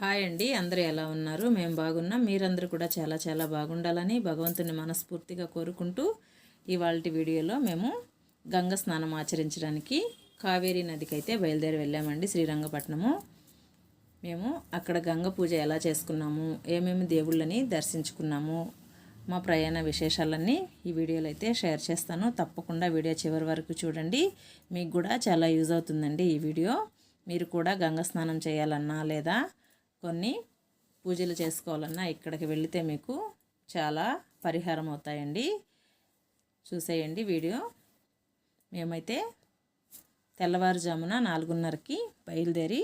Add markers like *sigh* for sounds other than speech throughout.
Hi అండి. అందరూ ఎలా ఉన్నారు? మేము బాగున్నాం. మీరందరూ కూడా చాలా చాలా బాగుండాలని భగవంతుని మనస్ఫూర్తిగా కోరుకుంటూ ఇవాళ వీడియోలో మేము గంగ స్నానం ఆచరించడానికి కావేరీ నదికి అయితే బయలుదేరి వెళ్ళామండి శ్రీరంగపట్నము. మేము అక్కడ గంగ పూజ ఎలా చేసుకున్నాము ఏమేమి దేవుళ్ళని దర్శించుకున్నాము మా ప్రయాణ విశేషాలన్నీ ఈ వీడియోలో అయితే షేర్ చేస్తాను. తప్పకుండా వీడియో చివరి వరకు చూడండి. మీకు కూడా చాలా యూజ్ అవుతుందండి ఈ వీడియో. మీరు కూడా గంగ స్నానం చేయాలన్నా లేదా కొన్ని పూజలు చేసుకోవాలన్నా ఇక్కడికి వెళితే మీకు చాలా పరిహారం అవుతాయండి. చూసేయండి వీడియో. మేమైతే తెల్లవారుజామున నాలుగున్నరకి బయలుదేరి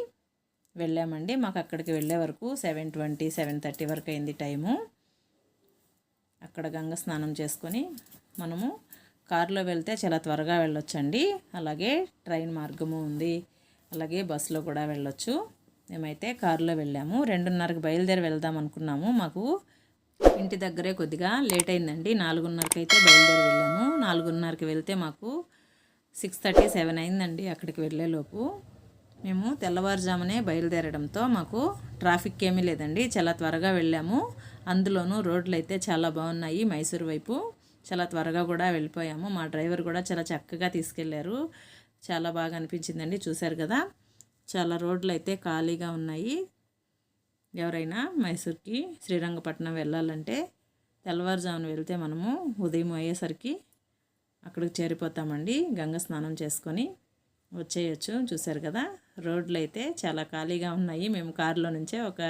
వెళ్ళామండి. మాకు అక్కడికి వెళ్ళే వరకు సెవెన్ ట్వంటీ సెవెన్ థర్టీ వరకు అయింది టైము. అక్కడ గంగ స్నానం చేసుకొని మనము కారులో వెళ్తే చాలా త్వరగా వెళ్ళొచ్చండి. అలాగే ట్రైన్ మార్గము ఉంది. అలాగే బస్సులో కూడా వెళ్ళొచ్చు. మేమైతే కారులో వెళ్ళాము. రెండున్నరకు బయలుదేరి వెళ్దాం అనుకున్నాము. మాకు ఇంటి దగ్గరే కొద్దిగా లేట్ అయిందండి. నాలుగున్నరకి అయితే బయలుదేరి వెళ్ళాము. నాలుగున్నరకి వెళ్తే మాకు సిక్స్ థర్టీ సెవెన్ అయిందండి అక్కడికి వెళ్ళేలోపు మేము తెల్లవారుజామునే బయలుదేరడంతో మాకు ట్రాఫిక్ ఏమీ లేదండి. చాలా త్వరగా వెళ్ళాము. అందులోనూ రోడ్లు అయితే చాలా బాగున్నాయి మైసూరు వైపు. చాలా త్వరగా కూడా వెళ్ళిపోయాము. మా డ్రైవర్ కూడా చాలా చక్కగా తీసుకెళ్ళారు. చాలా బాగా అనిపించిందండి. చూశారు కదా. చాలా రోడ్లు అయితే ఖాళీగా ఉన్నాయి. ఎవరైనా మైసూర్కి శ్రీరంగపట్నం వెళ్ళాలంటే తెల్లవారుజామున వెళ్తే మనము ఉదయం అయ్యేసరికి అక్కడికి చేరిపోతామండి. గంగ స్నానం చేసుకొని వచ్చేయచ్చు. చూశారు కదా రోడ్లు అయితే చాలా ఖాళీగా ఉన్నాయి. మేము కారులో నుంచే ఒక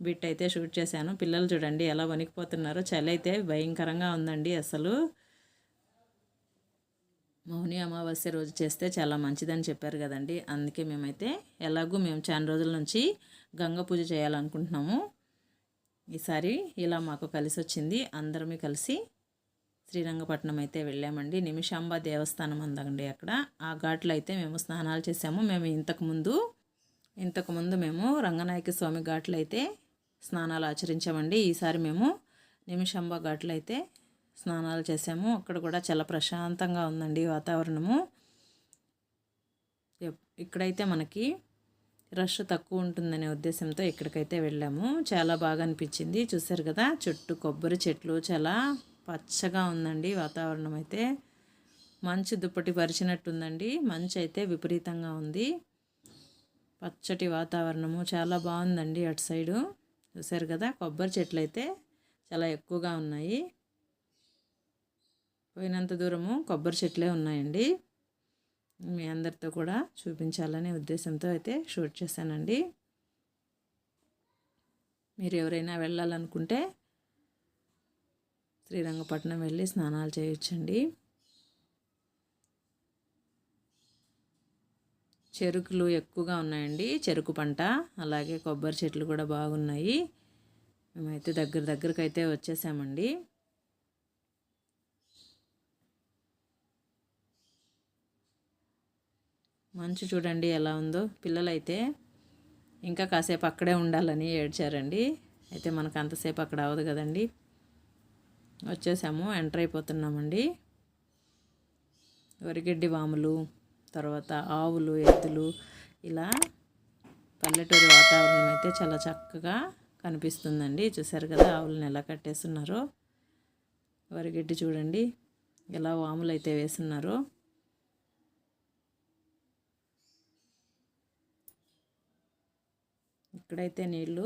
బిట్ అయితే షూట్ చేశాను. పిల్లలు చూడండి ఎలా వణికిపోతున్నారో. చలి అయితే భయంకరంగా ఉందండి అసలు. మౌని అమావాస్య రోజు చేస్తే చాలా మంచిదని చెప్పారు కదండి. అందుకే మేమైతే ఎలాగూ మేము చాలా రోజుల నుంచి గంగ పూజ చేయాలనుకుంటున్నాము. ఈసారి ఇలా మాకు కలిసి వచ్చింది అందరమే కలిసి శ్రీరంగపట్నం అయితే వెళ్ళామండి. నిమిషాంబ దేవస్థానం అందండి అక్కడ. ఆ ఘాట్లో అయితే మేము స్నానాలు చేసాము మేము ఇంతకుముందు ఇంతకుముందు మేము రంగనాయక స్వామి ఘాట్లో అయితే స్నానాలు ఆచరించామండి. ఈసారి మేము నిమిషాంబ ఘాట్లో అయితే స్నానాలు చేసాము. అక్కడ కూడా చాలా ప్రశాంతంగా ఉందండి వాతావరణము. ఇక్కడైతే మనకి రష్ తక్కువ ఉంటుందనే ఉద్దేశంతో ఇక్కడికైతే వెళ్ళాము. చాలా బాగా అనిపించింది. చూసారు కదా చుట్టూ కొబ్బరి చెట్లు చాలా పచ్చగా ఉందండి వాతావరణం అయితే. మంచు దుప్పటి పరిచినట్టుందండి. మంచు అయితే విపరీతంగా ఉంది. పచ్చటి వాతావరణము చాలా బాగుందండి అటు సైడు. చూసారు కదా కొబ్బరి చెట్లు అయితే చాలా ఎక్కువగా ఉన్నాయి. పోయినంత దూరము కొబ్బరి చెట్లే ఉన్నాయండి. మీ అందరితో కూడా చూపించాలనే ఉద్దేశంతో అయితే షూట్ చేశానండి. మీరు ఎవరైనా వెళ్ళాలనుకుంటే శ్రీరంగపట్నం వెళ్ళి స్నానాలు చేయొచ్చండి. చెరుకులు ఎక్కువగా ఉన్నాయండి. చెరుకు పంట అలాగే కొబ్బరి చెట్లు కూడా బాగున్నాయి. మేమైతే దగ్గర దగ్గరకైతే వచ్చేసామండి. మంచు చూడండి ఎలా ఉందో. పిల్లలైతే ఇంకా కాసేపు అక్కడే ఉండాలని ఏడ్చారండి. అయితే మనకు అంతసేపు అక్కడ అవ్వదు కదండి. వచ్చేసాము ఎంటర్ అయిపోతున్నామండి. వరిగడ్డి వాములు తర్వాత ఆవులు ఎద్దులు ఇలా పల్లెటూరు వాతావరణం అయితే చాలా చక్కగా కనిపిస్తుందండి. చూసారు కదా ఆవులను ఎలా కట్టేస్తున్నారో. వరిగడ్డి చూడండి ఎలా వాములు అయితే వేస్తున్నారో. ఇక్కడైతే నీళ్ళు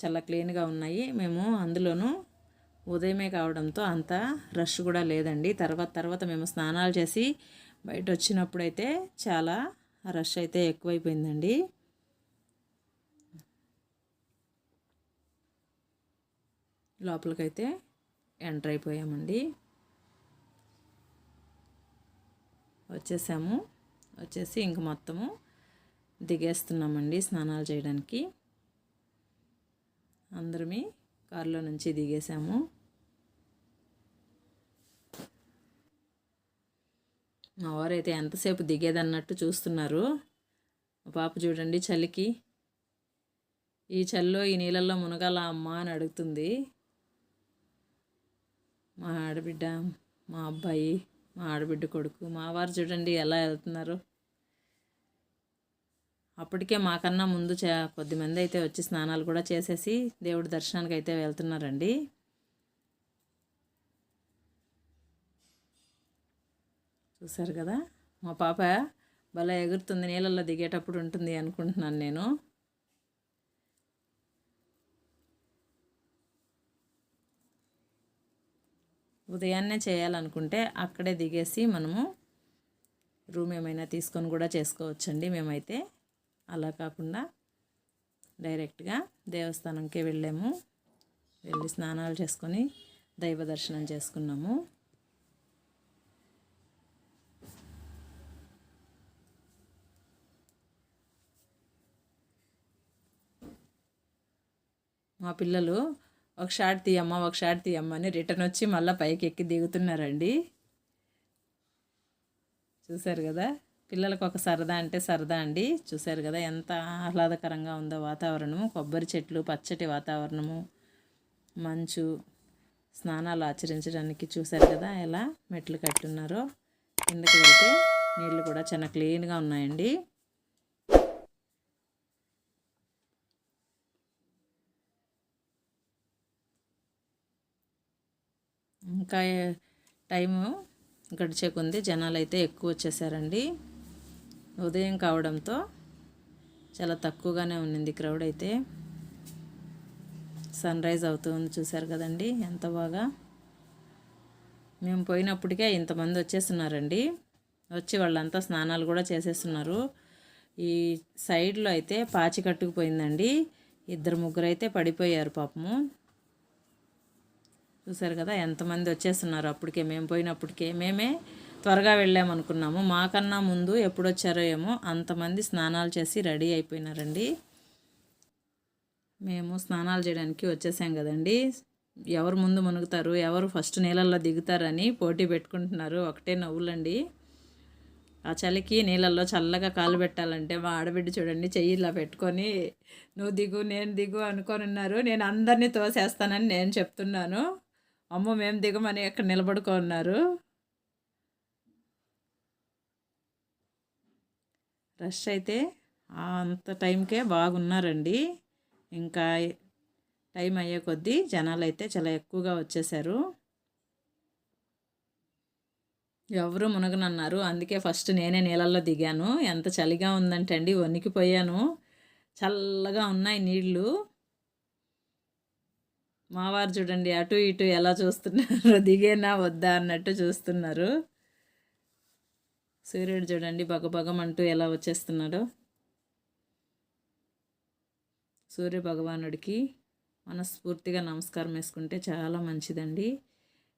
చాలా క్లీన్గా ఉన్నాయి మేము అందులోనూ ఉదయమే కావడంతో అంత రష్ కూడా లేదండి. తర్వాత తర్వాత మేము స్నానాలు చేసి బయట వచ్చినప్పుడైతే చాలా రష్ అయితే ఎక్కువైపోయిందండి. లోపలికైతే ఎంటర్ అయిపోయామండి. వచ్చేసాము. వచ్చేసి ఇంక మొత్తము దిగేస్తున్నామండి స్నానాలు చేయడానికి. అందరమీ కారులో నుంచి దిగేసాము మా వారైతే ఎంతసేపు దిగేదన్నట్టు చూస్తున్నారు. మా పాప చూడండి చలికి. ఈ చలిలో ఈ నీళ్ళల్లో మునగాల అమ్మ అని అడుగుతుంది. మా ఆడబిడ్డ మా అబ్బాయి మా ఆడబిడ్డ కొడుకు మా వారు చూడండి ఎలా వెళ్తున్నారు. అప్పటికే మాకన్నా ముందు చే కొద్దిమంది అయితే వచ్చి స్నానాలు కూడా చేసేసి దేవుడి దర్శనానికి అయితే వెళ్తున్నారండి. చూసారు కదా? మా పాప భలే ఎగురుతుంది నీళ్ళల్లో దిగేటప్పుడు ఉంటుంది అనుకుంటున్నాను నేను. ఉదయాన్నే చేయాలనుకుంటే అక్కడే దిగేసి మనము రూమ్ ఏమైనా తీసుకొని కూడా చేసుకోవచ్చండి మేమైతే. అలా కాకుండా డైరెక్ట్గా దేవస్థానంకే వెళ్ళాము. వెళ్ళి స్నానాలు చేసుకొని దైవ దర్శనం చేసుకున్నాము. మా పిల్లలు ఒక షాట్ తీయమ్మ ఒక షాట్ తీయమ్మ అని రిటర్న్ వచ్చి మళ్ళీ పైకి ఎక్కి దిగుతున్నారండి. చూశారు కదా? పిల్లలకు ఒక సరదా అంటే సరదా అండి. చూశారు కదా ఎంత ఆహ్లాదకరంగా ఉందో వాతావరణము. కొబ్బరి చెట్లు పచ్చటి వాతావరణము మంచు స్నానాలు ఆచరించడానికి చూశారు కదా ఎలా మెట్లు కట్టున్నారో. కిందకి వెళ్తే నీళ్ళు కూడా చాలా క్లీన్గా ఉన్నాయండి. ఇంకా టైము గడిచేకుంది జనాలు అయితే ఎక్కువ వచ్చేసారండి. ఉదయం కావడంతో చాలా తక్కువగానే ఉన్నింది క్రౌడ్ అయితే. సన్ రైజ్ అవుతుంది చూశారు కదండి ఎంత బాగా. మేము పోయినప్పటికే ఇంతమంది వచ్చేస్తున్నారండి. వచ్చి వాళ్ళంతా స్నానాలు కూడా చేసేస్తున్నారు. ఈ సైడ్లో అయితే పాచి కట్టుకుపోయిందండి. ఇద్దరు ముగ్గురు అయితే పడిపోయారు పాపము. చూసారు కదా ఎంతమంది వచ్చేస్తున్నారు అప్పటికే మేము పోయినప్పటికే. మేమే త్వరగా వెళ్ళామనుకున్నాము. మాకన్నా ముందు ఎప్పుడు వచ్చారో ఏమో అంతమంది స్నానాలు చేసి రెడీ అయిపోయినారండి. మేము స్నానాలు చేయడానికి వచ్చేసాం కదండి. ఎవరు ముందు మునుగుతారు ఎవరు ఫస్ట్ నీళ్ళల్లో దిగుతారని పోటీ పెట్టుకుంటున్నారు. ఒకటే నవ్వులండి. ఆ చలికి నీళ్ళల్లో చల్లగా కాలు పెట్టాలంటే మా ఆడబిడ్డ చూడండి చెయ్యి ఇలా పెట్టుకొని నువ్వు దిగు నేను దిగు అనుకొని ఉన్నారు. నేను అందరినీ తోసేస్తానని నేను చెప్తున్నాను. అమ్మో మేము దిగమని ఎక్కడ నిలబడుకున్నారు రష్ అయితే అంత టైంకే బాగున్నారండి. ఇంకా టైం అయ్యే కొద్దీ జనాలు అయితే చాలా ఎక్కువగా వచ్చేసారు. ఎవరు మునగనన్నారు. అందుకే ఫస్ట్ నేనే నీళ్ళల్లో దిగాను. ఎంత చలిగా ఉందంటే అండి వణికిపోయాను. చల్లగా ఉన్నాయి నీళ్ళు. మావారు చూడండి అటు ఇటు ఎలా చూస్తున్నారు *laughs* దిగేనా వద్దా అన్నట్టు చూస్తున్నారు. సూర్యుడు చూడండి బగబగమంటూ ఎలా వచ్చేస్తున్నాడో. సూర్య భగవానుడికి మనస్ఫూర్తిగా నమస్కారం వేసుకుంటే చాలా మంచిదండి.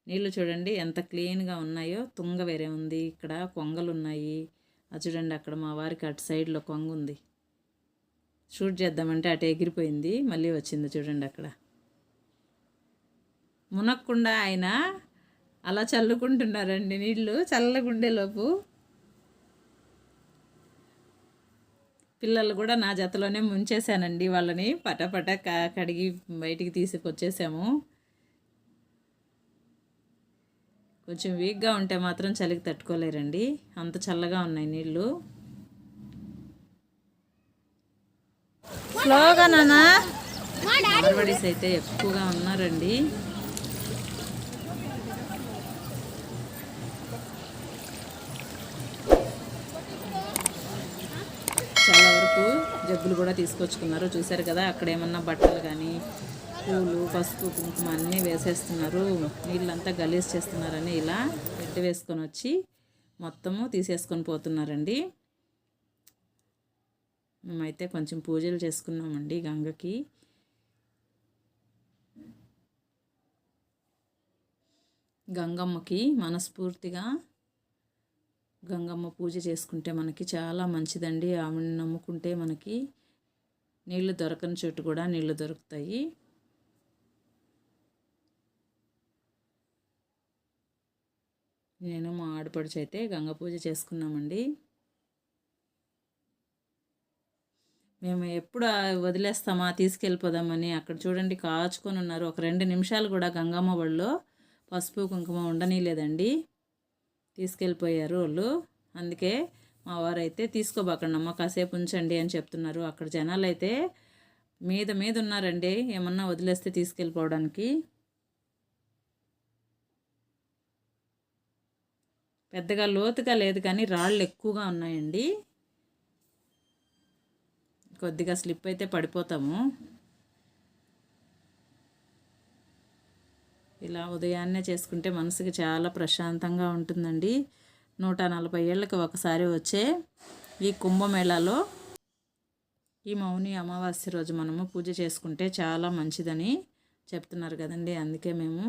నీళ్ళు చూడండి ఎంత క్లీన్గా ఉన్నాయో. తుంగ వేరే ఉంది ఇక్కడ కొంగలు ఉన్నాయి అది చూడండి అక్కడ మా వారికి అటు సైడ్లో కొంగ ఉంది. షూట్ చేద్దామంటే అటు ఎగిరిపోయింది మళ్ళీ వచ్చింది చూడండి అక్కడ. మునక్కుండా ఆయన అలా చల్లుకుంటున్నారండి నీళ్ళు చల్లగుండేలోపు. పిల్లలు కూడా నా జతలోనే ముంచేశానండి వాళ్ళని. పటపట కడిగి బయటికి తీసుకొచ్చేసాము. కొంచెం వీక్గా ఉంటే మాత్రం చలికి తట్టుకోలేరండి. అంత చల్లగా ఉన్నాయి నీళ్ళు స్లోగా నానా మార్వడీస్ అయితే ఎక్కువగా ఉన్నారండి. చాలా వరకు జగ్గులు కూడా తీసుకొచ్చుకున్నారు. చూశారు కదా అక్కడ ఏమన్నా బట్టలు కానీ పూలు పసుపు కుంకుమ అన్నీ వేసేస్తున్నారు. నీళ్ళంతా గలీజ్ చేస్తున్నారని ఇలా పెట్టి వేసుకొని వచ్చి మొత్తము తీసేసుకొని పోతున్నారండి. మేమైతే కొంచెం పూజలు చేసుకున్నామండి గంగకి. గంగమ్మకి మనస్ఫూర్తిగా గంగమ్మ పూజ చేసుకుంటే మనకి చాలా మంచిదండి. ఆమెను నమ్ముకుంటే మనకి నీళ్ళు దొరకని చోటు కూడా నీళ్ళు దొరుకుతాయి. నేను మా ఆడపడుచు అయితే గంగ పూజ చేసుకున్నామండి. మేము ఎప్పుడు వదిలేస్తామా తీసుకెళ్ళిపోదామని అక్కడ చూడండి కాచుకొని ఉన్నారు. ఒక రెండు నిమిషాలు కూడా గంగమ్మ వాళ్ళు పసుపు కుంకుమ ఉండనీలేదండి తీసుకెళ్ళిపోయారు వాళ్ళు. అందుకే మా వారైతే తీసుకోబాకండి అమ్మ కాసేపు ఉంచండి అని చెప్తున్నారు. అక్కడ జనాలు అయితే మీద మీద ఉన్నారండి. ఏమన్నా వదిలేస్తే తీసుకెళ్ళిపోవడానికి. పెద్దగా లోతుగా లేదు కానీ రాళ్ళు ఎక్కువగా ఉన్నాయండి. కొద్దిగా స్లిప్ అయితే పడిపోతాము. ఇలా ఉదయాన్నే చేసుకుంటే మనసుకి చాలా ప్రశాంతంగా ఉంటుందండి. నూట నలభై ఏళ్ళకి ఒకసారి వచ్చే ఈ కుంభమేళాలో ఈ మౌని అమావాస్య రోజు మనము పూజ చేసుకుంటే చాలా మంచిదని చెప్తున్నారు కదండి. అందుకే మేము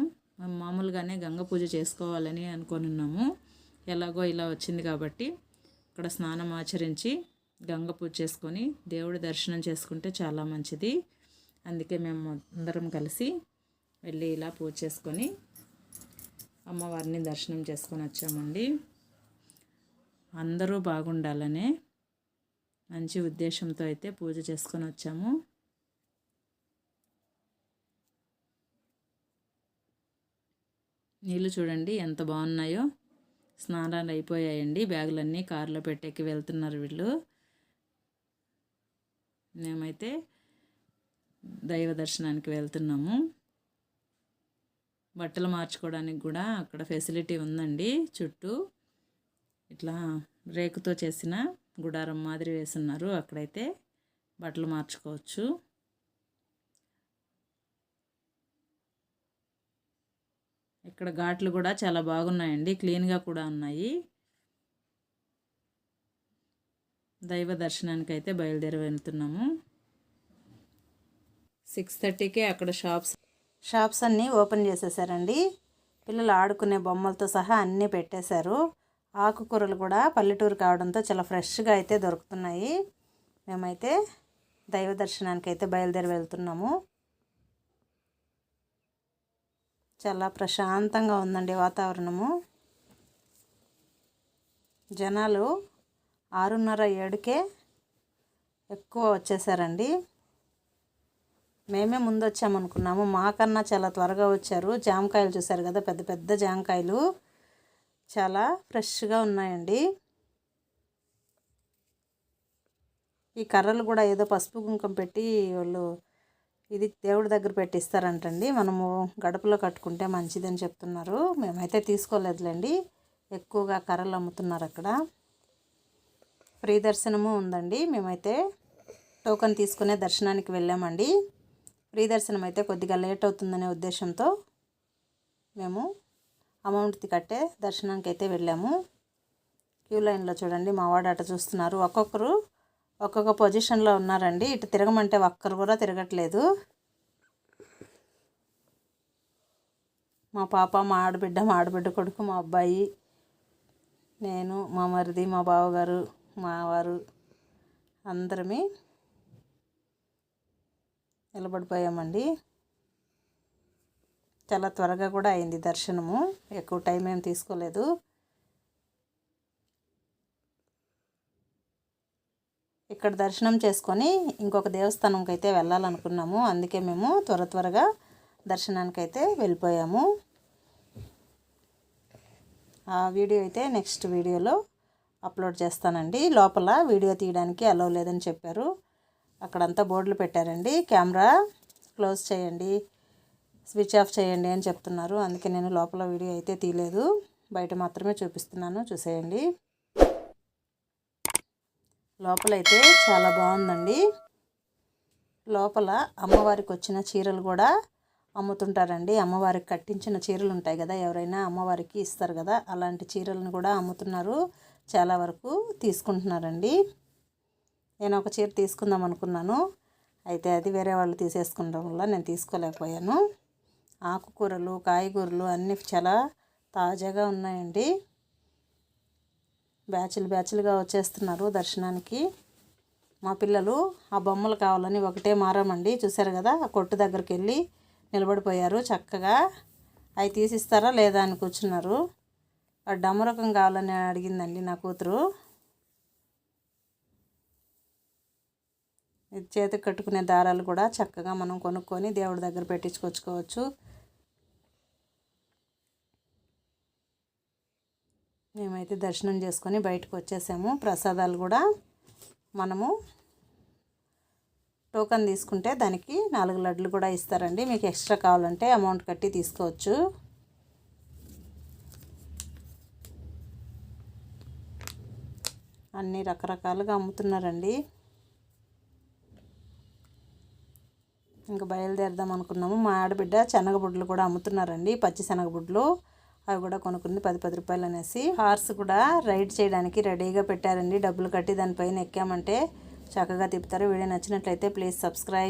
మామూలుగానే గంగ పూజ చేసుకోవాలని అనుకొని ఉన్నాము. ఎలాగో ఇలా వచ్చింది కాబట్టి ఇక్కడ స్నానం ఆచరించి గంగ పూజ చేసుకొని దేవుడి దర్శనం చేసుకుంటే చాలా మంచిది. అందుకే మేము అందరం కలిసి వెళ్ళి ఇలా పూజ చేసుకొని అమ్మవారిని దర్శనం చేసుకొని వచ్చామండి. అందరూ బాగుండాలనే మంచి ఉద్దేశంతో అయితే పూజ చేసుకొని వచ్చాము. నీళ్ళు చూడండి ఎంత బాగున్నాయో. స్నానాలు అయిపోయాయండి. బ్యాగులన్నీ కారులో పెట్టేకి వెళ్తున్నారు వీళ్ళు. మేమైతే దైవ దర్శనానికి వెళ్తున్నాము. బట్టలు మార్చుకోవడానికి కూడా అక్కడ ఫెసిలిటీ ఉందండి చుట్టూ. ఇట్లా రేకుతో చేసిన గుడారం మాదిరి వేసున్నారు అక్కడైతే. బట్టలు మార్చుకోవచ్చు. ఇక్కడ ఘాట్లు కూడా చాలా బాగున్నాయండి క్లీన్గా కూడా ఉన్నాయి. దైవ దర్శనానికి అయితే బయలుదేరి వెళ్తున్నాము. సిక్స్ థర్టీకే అక్కడ షాప్స్ షాప్స్ అన్నీ ఓపెన్ చేసేసారండి. పిల్లలు ఆడుకునే బొమ్మలతో సహా అన్నీ పెట్టేశారు. ఆకుకూరలు కూడా పల్లెటూరు కావడంతో చాలా ఫ్రెష్గా అయితే దొరుకుతున్నాయి. మేమైతే దైవ దర్శనానికి అయితే బయలుదేరి వెళ్తున్నాము. చాలా ప్రశాంతంగా ఉందండి వాతావరణము. జనాలు ఆరున్నర ఏడుకే ఎక్కువ వచ్చేసారండి. మేమే ముందు వచ్చామనుకున్నాము మాకన్నా చాలా త్వరగా వచ్చారు. జామకాయలు చూసారు కదా పెద్ద పెద్ద జామకాయలు. చాలా ఫ్రెష్గా ఉన్నాయండి. ఈ కర్రలు కూడా ఏదో పసుపు కుంకుమ పెట్టి వాళ్ళు ఇది దేవుడి దగ్గర పెట్టిస్తారంటండి. మనము గడపలో కట్టుకుంటే మంచిదని చెప్తున్నారు. మేమైతే తీసుకోలేదులేండి. ఎక్కువగా కర్రలు అమ్ముతున్నారు అక్కడ. ఫ్రీ దర్శనము ఉందండి. మేమైతే టోకెన్ తీసుకునే దర్శనానికి వెళ్ళామండి. ఫ్రీ దర్శనం అయితే కొద్దిగా లేట్ అవుతుందనే ఉద్దేశంతో మేము అమౌంట్ది కట్టే దర్శనానికి అయితే వెళ్ళాము. క్యూ లైన్లో చూడండి మా వాడు అట చూస్తున్నారు. ఒక్కొక్కరు ఒక్కొక్క పొజిషన్లో ఉన్నారండి. ఇటు తిరగమంటే ఒక్కరు కూడా తిరగట్లేదు. మా పాప మా ఆడబిడ్డ మా ఆడబిడ్డ కొడుకు మా అబ్బాయి నేను మా మరిది మా బావగారు మా వారు అందరమే నిలబడిపోయామండి. చాలా త్వరగా కూడా అయింది దర్శనము. ఎక్కువ టైం ఏం తీసుకోలేదు. ఇక్కడ దర్శనం చేసుకొని ఇంకొక దేవస్థానంకి అయితే వెళ్ళాలనుకున్నాము. అందుకే మేము త్వర త్వరగా దర్శనానికి అయితే వెళ్ళిపోయాము. ఆ వీడియో అయితే నెక్స్ట్ వీడియోలో అప్లోడ్ చేస్తానండి. లోపల వీడియో తీయడానికి అలవ్ లేదని చెప్పారు. అక్కడంతా బోర్డులు పెట్టారండి. కెమెరా క్లోజ్ చేయండి. స్విచ్ ఆఫ్ చేయండి అని చెప్తున్నారు. అందుకే నేను లోపల వీడియో అయితే తీయలేదు. బయట మాత్రమే చూపిస్తున్నాను. చూసేయండి. లోపలైతే చాలా బాగుందండి. లోపల అమ్మవారికి వచ్చిన చీరలు కూడా అమ్ముతుంటారండి. అమ్మవారికి కట్టించిన చీరలు ఉంటాయి కదా ఎవరైనా అమ్మవారికి ఇస్తారు కదా అలాంటి చీరలను కూడా అమ్ముతున్నారు. చాలా వరకు తీసుకుంటున్నారండి. నేను ఒక చీర తీసుకుందాం అనుకున్నాను. అయితే అది వేరే వాళ్ళు తీసేసుకోవడం వల్ల నేను తీసుకోలేకపోయాను. ఆకుకూరలు కాయగూరలు అన్నీ చాలా తాజాగా ఉన్నాయండి. బ్యాచ్లు బ్యాచ్లుగా వచ్చేస్తున్నారు దర్శనానికి. మా పిల్లలు ఆ బొమ్మలు కావాలని ఒకటే మారామండి. చూసారు కదా ఆ కొట్టు దగ్గరికి వెళ్ళి నిలబడిపోయారు చక్కగా. అవి తీసిస్తారా లేదా అని కూర్చున్నారు. ఆ డమరకం కావాలని అడిగిందండి నా కూతురు. చేతికి కట్టుకునే దారాలు కూడా చక్కగా మనం కొనుక్కొని దేవుడి దగ్గర పెట్టించుకొచ్చుకోవచ్చు. మేమైతే దర్శనం చేసుకొని బయటకు వచ్చేసాము. ప్రసాదాలు కూడా మనము టోకన్ తీసుకుంటే దానికి నాలుగు లడ్లు కూడా ఇస్తారండి. మీకు ఎక్స్ట్రా కావాలంటే అమౌంట్ కట్టి తీసుకోవచ్చు. అన్ని రకరకాలుగా అమ్ముతున్నారండి. ఇంకా బయలుదేరదాం అనుకున్నాము. మా ఆడబిడ్డ శనగబుడ్లు కూడా అమ్ముతున్నారండి. పచ్చి శనగబుడ్లు అవి కూడా కొనుక్కుంది పది పది రూపాయలు అనేసి. హార్స్ కూడా రైడ్ చేయడానికి రెడీగా పెట్టారండి. డబ్బులు కట్టి దానిపైన ఎక్కామంటే చక్కగా తిప్పుతారు. వీడియో నచ్చినట్లయితే ప్లీజ్ సబ్స్క్రైబ్